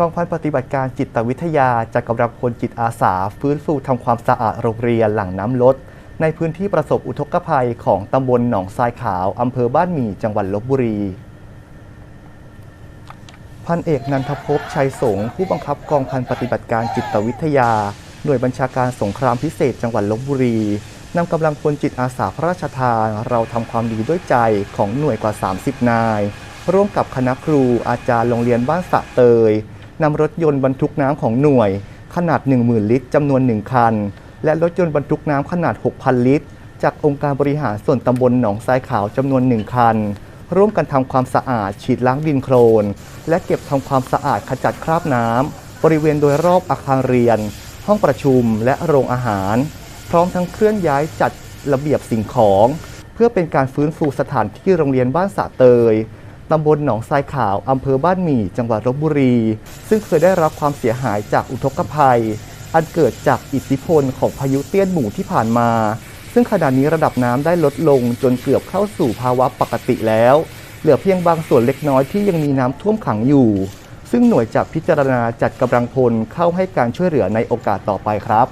กองพันปฏิบัติการจิตวิทยาจัดกำลังพลจิตอาสา ฟื้นฟูทำความสะอาดโรงเรียนหลังน้ำลด ในพื้นที่ประสบอุทกภัยของตำบลหนองทรายขาวอำเภอบ้านหมี่จังหวัดลบบุรีพันเอกนันทภพชัยสงฆ์ผู้บังคับกองพันปฏิบัติการจิตวิทยา หน่วยบัญชาการสงครามพิเศษจังหวัดลบบุรีนำกำลังพลจิตอาสาพระราชทาน เราทำความดีด้วยใจของหน่วยกว่า 30 นาย ร่วมกับคณะครูอาจารย์โรงเรียนบ้านสะเตย นำรถยนต์บรรทุกน้ำของหน่วย ขนาด 10,000 ลิตรจำนวน 1 คัน และรถยนต์บรรทุกน้ำขนาด 6,000 ลิตร จากองค์การบริหารส่วนตำบลหนองทรายขาวจำนวน 1 คัน ร่วมกันทำความสะอาดฉีดล้างดินโคลน และเก็บทำความสะอาดขจัดคราบน้ำบริเวณโดยรอบอาคารเรียน ห้องประชุมและโรงอาหาร พร้อมทั้งเคลื่อนย้ายจัดระเบียบสิ่งของ เพื่อเป็นการฟื้นฟูสถานที่โรงเรียนบ้านสะเตย ตำบลหนองทรายขาวอำเภอบ้านหมี่ จังหวัดลบบุรี ซึ่งเคยได้รับความเสียหายจากอุทกภัย อันเกิดจากอิทธิพลของพายุเตี้ยนหมู่ที่ผ่านมา ซึ่งขณะนี้ระดับน้ำได้ลดลงจนเกือบเข้าสู่ภาวะปกติแล้ว เหลือเพียงบางส่วนเล็กน้อยที่ยังมีน้ำท่วมขังอยู่ ซึ่งหน่วยจะพิจารณาจัดกำลังพลเข้าให้การช่วยเหลือในโอกาสต่อไปครับ